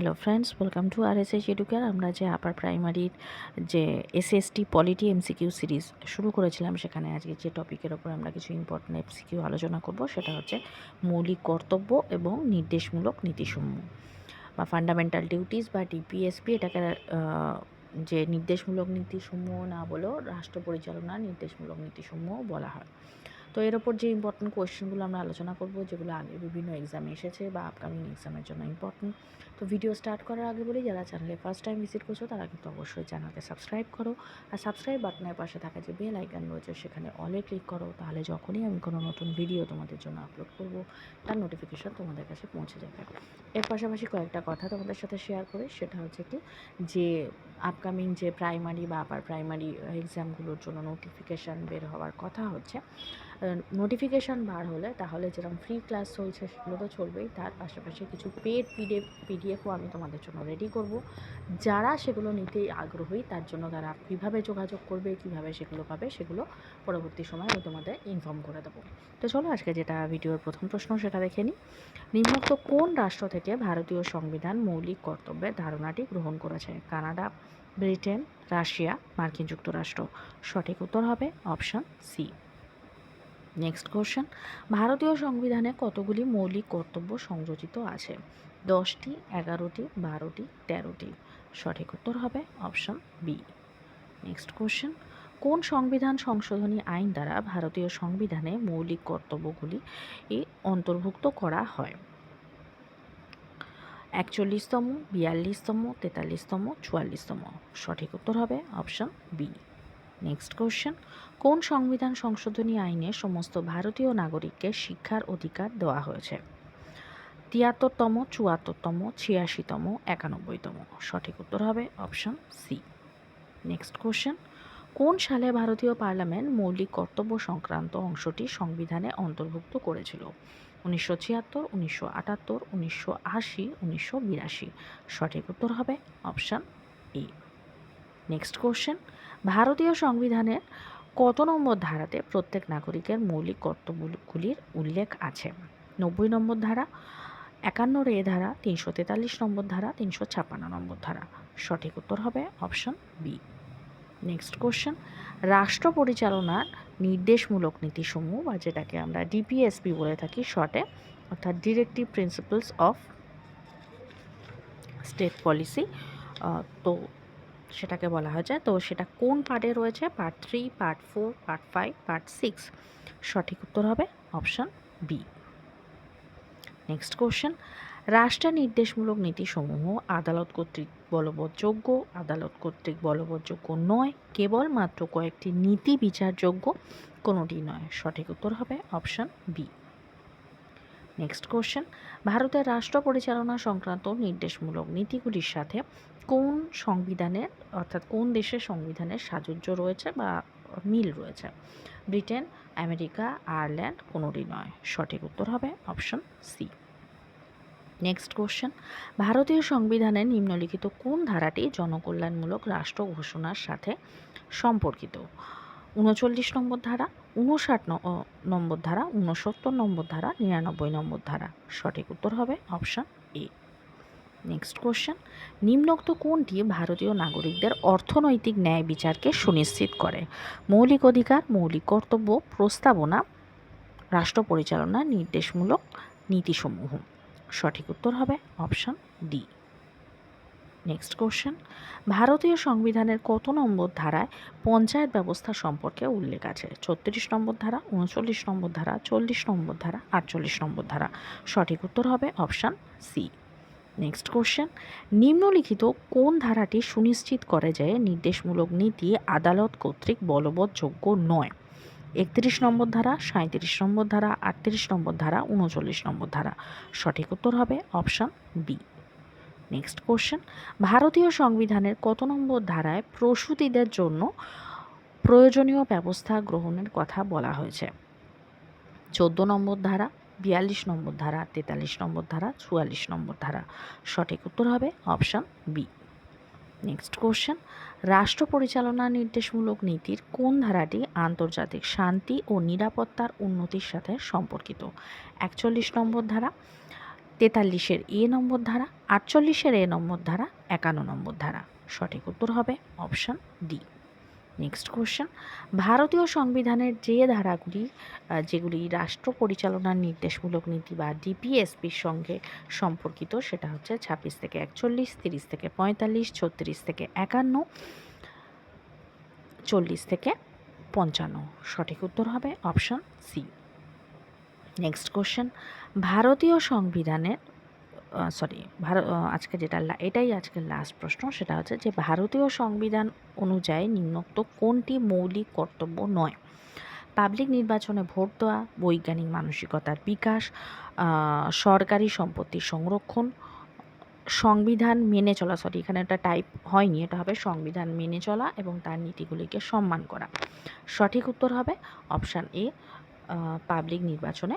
Hello friends welcome to R S S Educare আমরা যে আপার প্রাইমারির যে এসএসটি পলিটি এমসিকিউ সিরিজ শুরু করেছিলাম, সেখানে আজকে যে টপিকের ওপর আমরা কিছু ইম্পর্টেন্ট এমসিকিউ আলোচনা করব, সেটা হচ্ছে মৌলিক কর্তব্য এবং নির্দেশমূলক নীতিসমূহ বা ফান্ডামেন্টাল ডিউটিস বা ডিপিএসপি এটাকে যে নির্দেশমূলক নীতিসমূহ না বলেও রাষ্ট্র পরিচালনার নির্দেশমূলক নীতিসমূহ বলা হয়। তো এর ওপর যে ইম্পর্টেন্ট কোয়েশ্চেনগুলো আমরা আলোচনা করব, যেগুলো আগে বিভিন্ন এক্সামে এসেছে বা আপকামিং এক্সামের জন্য ইম্পর্টেন্ট তো ভিডিও স্টার্ট করার আগে বলি, যারা চ্যানেলে ফার্স্ট টাইম ভিজিট করছ, তারা কিন্তু অবশ্যই চ্যানেলকে সাবস্ক্রাইব করো আর সাবস্ক্রাইব বাটনের পাশে থাকা যে বেল আইকন রয়েছে, সেখানে অলে ক্লিক করো, তাহলে যখনই আমি কোনো নতুন ভিডিও তোমাদের জন্য আপলোড করব, তার নোটিফিকেশন তোমাদের কাছে পৌঁছে যাবে। এর পাশাপাশি কয়েকটা কথা তোমাদের সাথে শেয়ার করি, সেটা হচ্ছে কি, যে আপকামিং যে প্রাইমারি বা আপার প্রাইমারি এক্সামগুলোর জন্য নোটিফিকেশান বের হওয়ার কথা হচ্ছে নোটিফিকেশান বার হলে তাহলে যেরকম ফ্রি ক্লাস চলছে সেগুলো তো চলবেই। তার পাশাপাশি কিছু পেড পিডিএফ পিডিএফও আমি তোমাদের জন্য রেডি করব। যারা সেগুলো নিতে আগ্রহী, তার জন্য তারা কীভাবে যোগাযোগ করবে, কীভাবে সেগুলো পাবে, সেগুলো পরবর্তী সময় আমি তোমাদের ইনফর্ম করে দেবো। তো চলো আজকে যেটা ভিডিওর প্রথম প্রশ্ন সেটা দেখে নিই। নিম্নোক্ত কোন রাষ্ট্র থেকে ভারতীয় সংবিধান মৌলিক কর্তব্যের ধারণাটি গ্রহণ করেছে? কানাডা, ব্রিটেন, রাশিয়া, মার্কিন যুক্তরাষ্ট্র? সঠিক উত্তর হবে অপশান সি। নেক্সট কোশ্চেন ভারতীয় সংবিধানে কতগুলি মৌলিক কর্তব্য সংযোজিত আছে? দশটি, এগারোটি, বারোটি, তেরোটি। সঠিক উত্তর হবে অপশন বি নেক্সট কোশ্চেন কোন সংবিধান সংশোধনী আইন দ্বারা ভারতীয় সংবিধানে মৌলিক কর্তব্যগুলি অন্তর্ভুক্ত করা হয়? একচল্লিশতম, বিয়াল্লিশতম, তেতাল্লিশতম, চুয়াল্লিশতম। সঠিক উত্তর হবে অপশন বি নেক্সট কোশ্চেন কোন সংবিধান সংশোধনী আইনে সমস্ত ভারতীয় নাগরিককে শিক্ষার অধিকার দেওয়া হয়েছে? তিয়াত্তরতম, চুয়াত্তরতম, ছিয়াশিতম, একানব্বইতম। সঠিক উত্তর হবে অপশন সি নেক্সট কোশ্চেন কোন সালে ভারতীয় পার্লামেন্ট মৌলিক কর্তব্য সংক্রান্ত অংশটি সংবিধানে অন্তর্ভুক্ত করেছিল? উনিশশো ছিয়াত্তর, উনিশশো আটাত্তর, উনিশশো আশি, উনিশশো বিরাশি। সঠিক উত্তর হবে অপশান এ নেক্সট কোশ্চেন ভারতীয় সংবিধানের কত নম্বর ধারাতে প্রত্যেক নাগরিকের মৌলিক কর্তব্যগুলির উল্লেখ আছে? নব্বই নম্বর ধারা, একান্নর এ ধারা, তিনশো তেতাল্লিশ নম্বর ধারা, তিনশো ছাপ্পান্ন নম্বর ধারা। সঠিক উত্তর হবে অপশন বি নেক্সট কোশ্চেন রাষ্ট্র পরিচালনার নির্দেশমূলক নীতিসমূহ বা যেটাকে আমরা ডিপিএসপি বলে থাকি শর্টে অর্থাৎ directive principles of state policy তো সেটাকে বলা হয় যায় তো সেটা কোন পার্টে রয়েছে? Part three part four part five part six সঠিক উত্তর হবে অপশন বি নেক্সট কোশ্চেন রাষ্ট্রের নির্দেশমূলক নীতিসমূহ আদালত কর্তৃক বলবৎযোগ্য, আদালত কর্তৃক বলবৎযোগ্য নয় কেবলমাত্র কয়েকটি নীতি বিচারযোগ্য, কোনোটি নয়? সঠিক উত্তর হবে অপশান বি নেক্সট কোশ্চেন ভারতের রাষ্ট্র পরিচালনা সংক্রান্ত নির্দেশমূলক নীতিগুলির সাথে কোন সংবিধানের, অর্থাৎ কোন দেশের সংবিধানের সাযুজ্য রয়েছে বা মিল রয়েছে? ব্রিটেন, আমেরিকা, আয়ারল্যান্ড কোনোটি নয়। সঠিক উত্তর হবে অপশন সি নেক্সট কোশ্চেন ভারতীয় সংবিধানের নিম্নলিখিত কোন ধারাটি জনকল্যাণমূলক রাষ্ট্র ঘোষণার সাথে সম্পর্কিত? উনচল্লিশ নম্বর ধারা উনষাট নম্বর ধারা উনসত্তর নম্বর ধারা, নিরানব্বই নম্বর ধারা। সঠিক উত্তর হবে অপশন এ। Next question. নিম্নোক্ত কোনটি ভারতীয় নাগরিকদের অর্থনৈতিক ন্যায় বিচারকে সুনিশ্চিত করে? মৌলিক অধিকার, মৌলিক কর্তব্য, প্রস্তাবনা, রাষ্ট্র পরিচালনার নির্দেশমূলক, নীতিসমূহ। সঠিক উত্তর হবে অপশন ডি। নেক্সট কোশ্চেন ভারতীয় সংবিধানের কত নম্বর ধারায় পঞ্চায়েত ব্যবস্থা সম্পর্কে উল্লেখ আছে? ছত্রিশ নম্বর ধারা, উনচল্লিশ নম্বর ধারা, চল্লিশ নম্বর ধারা, আটচল্লিশ নম্বর ধারা। সঠিক উত্তর হবে অপশান সি নেক্সট কোশ্চেন নিম্নলিখিত কোন ধারাটি সুনিশ্চিত করে যে নির্দেশমূলক নীতি আদালত কর্তৃক বলবৎযোগ্য নয়? একত্রিশ নম্বর ধারা সাঁত্রিশ নম্বর ধারা, আটত্রিশ নম্বর ধারা, উনচল্লিশ নম্বর ধারা। সঠিক উত্তর হবে অপশান বি নেক্সট কোশ্চেন ভারতীয় সংবিধানের কত নম্বর ধারায় প্রসূতিদের জন্য প্রয়োজনীয় ব্যবস্থা গ্রহণের কথা বলা হয়েছে? চোদ্দ নম্বর ধারা, বিয়াল্লিশ নম্বর ধারা, তেতাল্লিশ নম্বর ধারা, চুয়াল্লিশ নম্বর ধারা। সঠিক উত্তর হবে অপশান বি নেক্সট কোশ্চেন রাষ্ট্র পরিচালনা নির্দেশমূলক নীতির কোন ধারাটি আন্তর্জাতিক শান্তি ও নিরাপত্তার উন্নতির সাথে সম্পর্কিত? একচল্লিশ নম্বর ধারা তেতাল্লিশের এ নম্বর ধারা, আটচল্লিশের এ নম্বর ধারা, একান্ন নম্বর ধারা। সঠিক উত্তর হবে অপশান ডি। Next question. ভারতীয় সংবিধানের যে ধারাগুলি যেগুলি রাষ্ট্র পরিচালনার নির্দেশমূলক নীতি বা ডিপিএসপির সঙ্গে সম্পর্কিত, সেটা হচ্ছে ছাব্বিশ থেকে একচল্লিশ, তিরিশ থেকে পঁয়তাল্লিশ, ছত্রিশ থেকে একান্ন, চল্লিশ থেকে পঞ্চান্ন। সঠিক উত্তর হবে অপশান সি। নেক্সট কোশ্চেন ভারতীয় সংবিধানের সরি ভারত আজকে যেটা এটাই আজকের লাস্ট প্রশ্ন, সেটা হচ্ছে যে ভারতীয় সংবিধান অনুযায়ী নিম্নোক্ত কোনটি মৌলিক কর্তব্য নয়? পাবলিক নির্বাচনে ভোট দেওয়া, বৈজ্ঞানিক মানসিকতার বিকাশ সরকারি সম্পত্তির সংরক্ষণ, সংবিধান মেনে চলা সরি এখানে একটা টাইপ হয়নি, এটা হবে সংবিধান মেনে চলা এবং তার নীতিগুলিকে সম্মান করা। সঠিক উত্তর হবে অপশান এ পাবলিক নির্বাচনে